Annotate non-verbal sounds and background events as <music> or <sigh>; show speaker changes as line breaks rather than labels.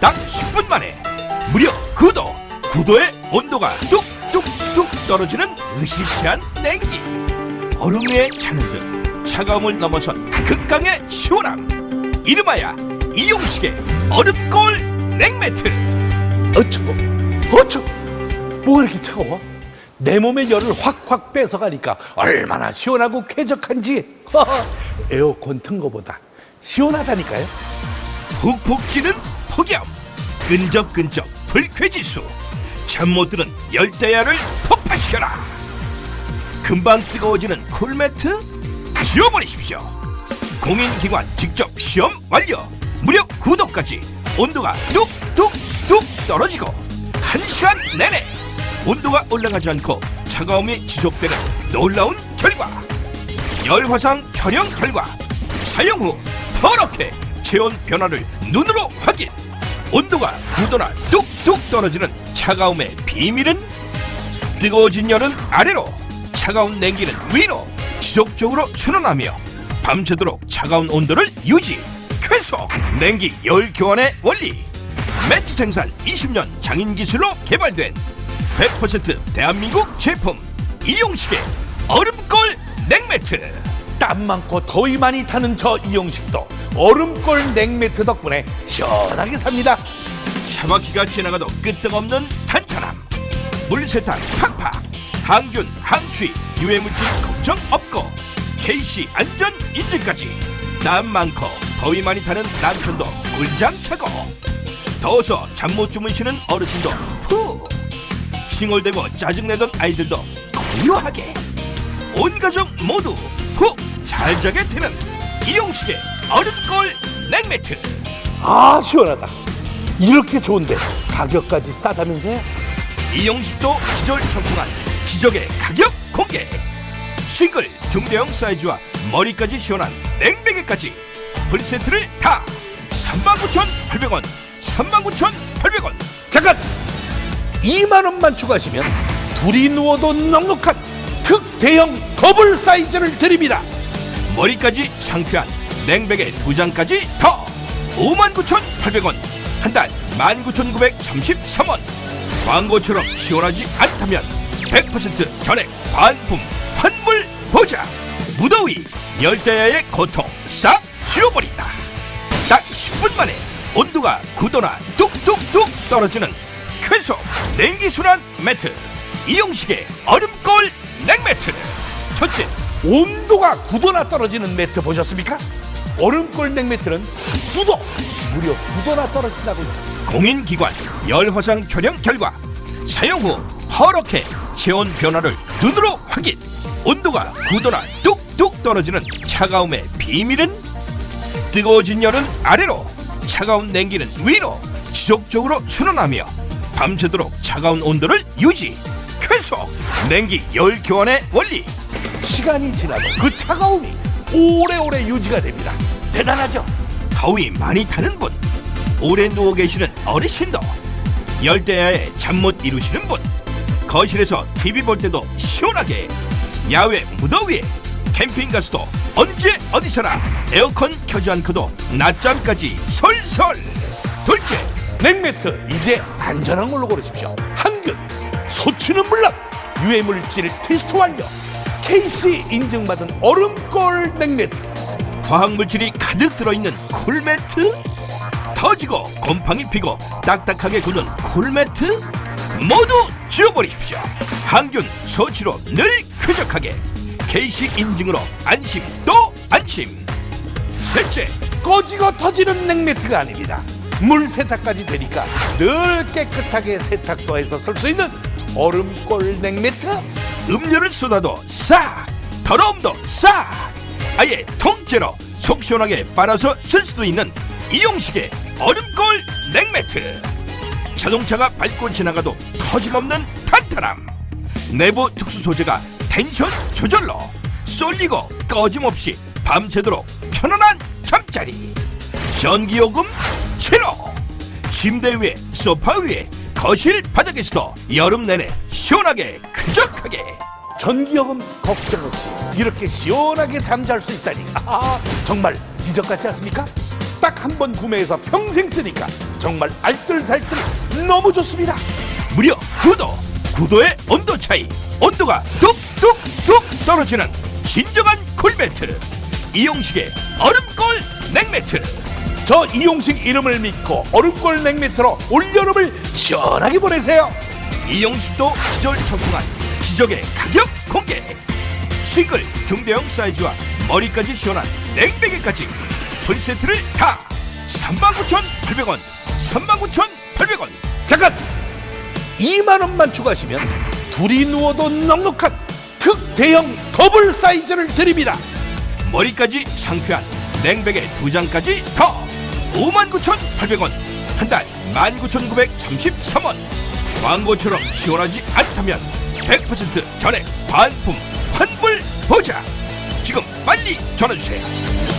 딱 10분 만에 무려 9도 9도의 온도가 뚝뚝뚝 떨어지는 으시시한 냉기. 얼음 위에 차는 듯 차가움을 넘어선 극강의 시원함. 이름하여 이용식의 얼음골 냉매트.
어쩌, 어쩌, 뭐가 이렇게 차가워? 내 몸의 열을 확확 뺏어가니까 얼마나 시원하고 쾌적한지. <laughs> 에어컨 튼 거보다 시원하다니까요.
푹푹 찌는 폭염 끈적끈적 불쾌지수 잠 못 드는 열대야를 폭발시켜라. 금방 뜨거워지는 쿨매트 지워버리십시오. 공인기관 직접 시험 완료. 무려 9도까지 온도가 뚝뚝뚝 떨어지고 1시간 내내 온도가 올라가지 않고 차가움이 지속되는 놀라운 결과. 열화상 촬영 결과. 사용 후 퍼렇게 체온 변화를 눈으로 확인 온도가 9도나 뚝뚝 떨어지는 차가움의 비밀은? 뜨거워진 열은 아래로 차가운 냉기는 위로 지속적으로 순환하며 밤새도록 차가운 온도를 유지. 쾌속 냉기 열 교환의 원리. 매트 생산 20년 장인 기술로 개발된 100% 대한민국 제품. 이용식의 얼음골 냉매트.
땀 많고 더위 많이 타는 저 이용식도 얼음골 냉매트 덕분에 시원하게 삽니다.
차바퀴가 지나가도 끄떡없는 탄탄함. 물세탁 팍팍. 항균 항취. 유해물질 걱정 없고. KC 안전 인증까지. 땀 많고 더위 많이 타는 남편도 꿀잠 차고. 더워서 잠 못 주무시는 어르신도 푹 칭얼대고 짜증내던 아이들도 고요하게. 온 가족 모두 푹 잘 자게 되는 이용식의 얼음골 냉매트
아 시원하다. 이렇게 좋은데 가격까지 싸다면서요?
이용식도 지절 청풍한 기적의 가격 공개 싱글 중대형 사이즈와 머리까지 시원한 냉베개까지 풀세트를 다 39,800원 39,800원
잠깐 2만 원만 추가하시면 둘이 누워도 넉넉한 극대형 더블 사이즈를 드립니다.
머리까지 상쾌한 냉베개 두 장까지 더! 59,800원! 한 달 19,933원! 광고처럼 시원하지 않다면 100% 전액 반품 환불 보장! 무더위 열대야의 고통 싹 지워버린다! 딱 10분 만에 온도가 9도나 뚝뚝뚝 떨어지는 쾌속 냉기순환 매트! 이용식의 얼음골 냉매트! 첫째
온도가 9도나 떨어지는 매트 보셨습니까? 얼음골 냉매트는 9도 무려 9도나 떨어진다고요.
공인기관 열화상 촬영 결과 사용 후 허렇게 체온 변화를 눈으로 확인. 온도가 9도나 뚝뚝 떨어지는 차가움의 비밀은? 뜨거워진 열은 아래로 차가운 냉기는 위로 지속적으로 순환하며 밤새도록 차가운 온도를 유지. 쾌속 냉기 열 교환의 원리
시간이 지나도 그 차가움이 오래오래 유지가 됩니다. 대단하죠?
더위 많이 타는 분, 오래 누워 계시는 어르신도, 열대야에 잠 못 이루시는 분, 거실에서 TV 볼 때도 시원하게, 야외 무더위에 캠핑 가서도 언제 어디서나 에어컨 켜지 않고도 낮잠까지 설설. 둘째,
냉매트 이제 안전한 걸로 고르십시오. 항균, 소치는 물론 유해물질 테스트 완료. KC 인증받은 얼음골 냉매트.
화학물질이 가득 들어있는 쿨매트? 터지고 곰팡이 피고 딱딱하게 굳은 쿨매트? 모두 지워버리십시오. 항균 소치로 늘 쾌적하게 KC 인증으로 안심 또 안심. 셋째,
꺼지고 터지는 냉매트가 아닙니다. 물 세탁까지 되니까 늘 깨끗하게 세탁도 해서 쓸 수 있는 얼음골 냉매트.
음료를 쏟아도 싹 더러움도 싹 아예 통째로 속 시원하게 빨아서 쓸 수도 있는 이용식의 얼음골 냉매트. 자동차가 밟고 지나가도 터짐없는 탄탄함. 내부 특수 소재가 텐션 조절로 쏠리고 꺼짐없이 밤새도록 편안한 잠자리. 전기요금 제로. 침대 위에 소파 위에 거실 바닥에서도 여름 내내 시원하게 쾌적하게
전기요금 걱정 없이 이렇게 시원하게 잠잘 수 있다니 아, 정말 기적 같지 않습니까? 딱 한 번 구매해서 평생 쓰니까 정말 알뜰살뜰 너무 좋습니다.
무려 9도 9도의 온도 차이 온도가 뚝뚝뚝 떨어지는 진정한 쿨매트 이용식의 얼음골 냉매트
저 이용식 이름을 믿고 얼음골 냉매트로 올여름을 시원하게 보내세요.
이용식도 지절 적응한 지적의 가격 공개. 싱글 중대형 사이즈와 머리까지 시원한 냉베개까지 풀세트를 다 39,800원 39,800원.
잠깐! 2만 원만 추가하시면 둘이 누워도 넉넉한 특대형 더블 사이즈를 드립니다.
머리까지 상쾌한 냉베개 두 장까지 더! 59,800원 한 달 19,933원 광고처럼 시원하지 않다면 100% 전액 반품 환불 보장. 지금 빨리 전화주세요